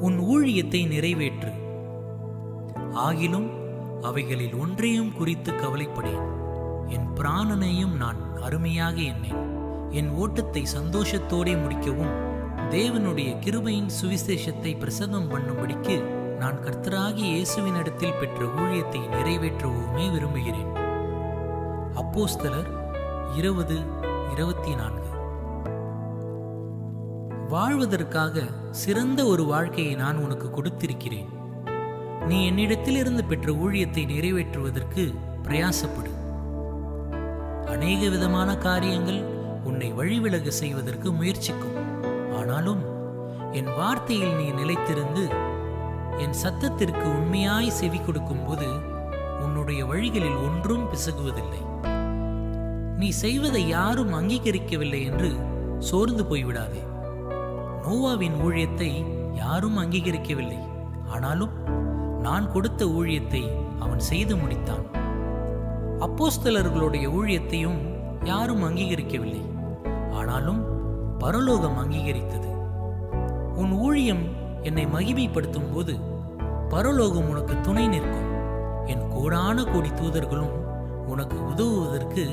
உன் ஊழியத்தை நிறைவேற்று. ஆகிலும் அவைகளில் ஒன்றையும் குறித்து கவலைப்படேன். என் பிராணனையும் நான் அருமையாக எண்ணேன். என் ஓட்டத்தை சந்தோஷத்தோடே முடிக்கவும் தேவனுடைய கிருபையின் சுவிசேஷத்தை பிரசவம் பண்ணும்படிக்கு நான் கர்த்தராகி இயேசுவினிடத்தில் பெற்ற ஊழியத்தை நிறைவேற்றவுமே விரும்புகிறேன். அப்போஸ்தலர் இருபது இருபத்தி நான்கு. வாழ்வதற்காக சிறந்த ஒரு வாழ்க்கையை நான் உனக்கு கொடுத்திருக்கிறேன். நீ என்னிடத்திலிருந்து பெற்ற ஊழியத்தை நிறைவேற்றுவதற்கு பிரயாசப்படு. அநேக விதமான காரியங்கள் உன்னை வழிவிலக செய்வதற்கு முயற்சிக்கும். ஆனாலும் என் வார்த்தையில் நீ நிலைத்திருந்து என் சத்தத்திற்கு உண்மையாய் செவி கொடுக்கும்போது உன்னுடைய வழிகளில் ஒன்றும் பிசகுவதில்லை. நீ செய்வதை யாரும் அங்கீகரிக்கவில்லை என்று சோர்ந்து போய்விடாதே. நோவாவின் ஊழியத்தை யாரும் அங்கீகரிக்கவில்லை. ஆனாலும் நான் கொடுத்த ஊழியத்தை அவன் செய்து முடித்தான். அப்போஸ்தலர்களுடைய ஊழியத்தையும் யாரும் அங்கீகரிக்கவில்லை. ஆனாலும் பரலோகம் அங்கீகரித்தது. உன் ஊழியம் என்னை மகிமைப்படுத்தும் போது பரலோகம் உனக்கு துணை நிற்கும். என் கோடான கோடி தூதர்களும் உனக்கு உதவுவதற்கு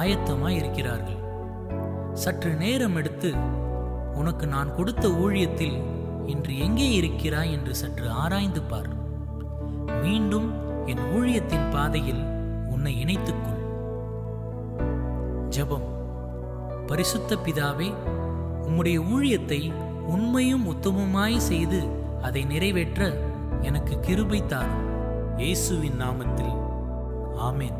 ஆயத்தமாய் இருக்கிறார்கள் சற்று நேரம் எடுத்து உனக்கு நான் கொடுத்த ஊழியத்தில் இன்று எங்கே இருக்கிறாய் என்று சற்று ஆராய்ந்து பார். மீண்டும் என் ஊழியத்தின் பாதையில் உன்னை இணைத்துக்கொள் ஜெபம். பரிசுத்த பிதாவே உம்முடைய ஊழியத்தை உண்மையும் உத்தமமாய் செய்து அதை நிறைவேற்ற எனக்கு கிருபை தாரும். இயேசுவின் நாமத்தில். ஆமேன்.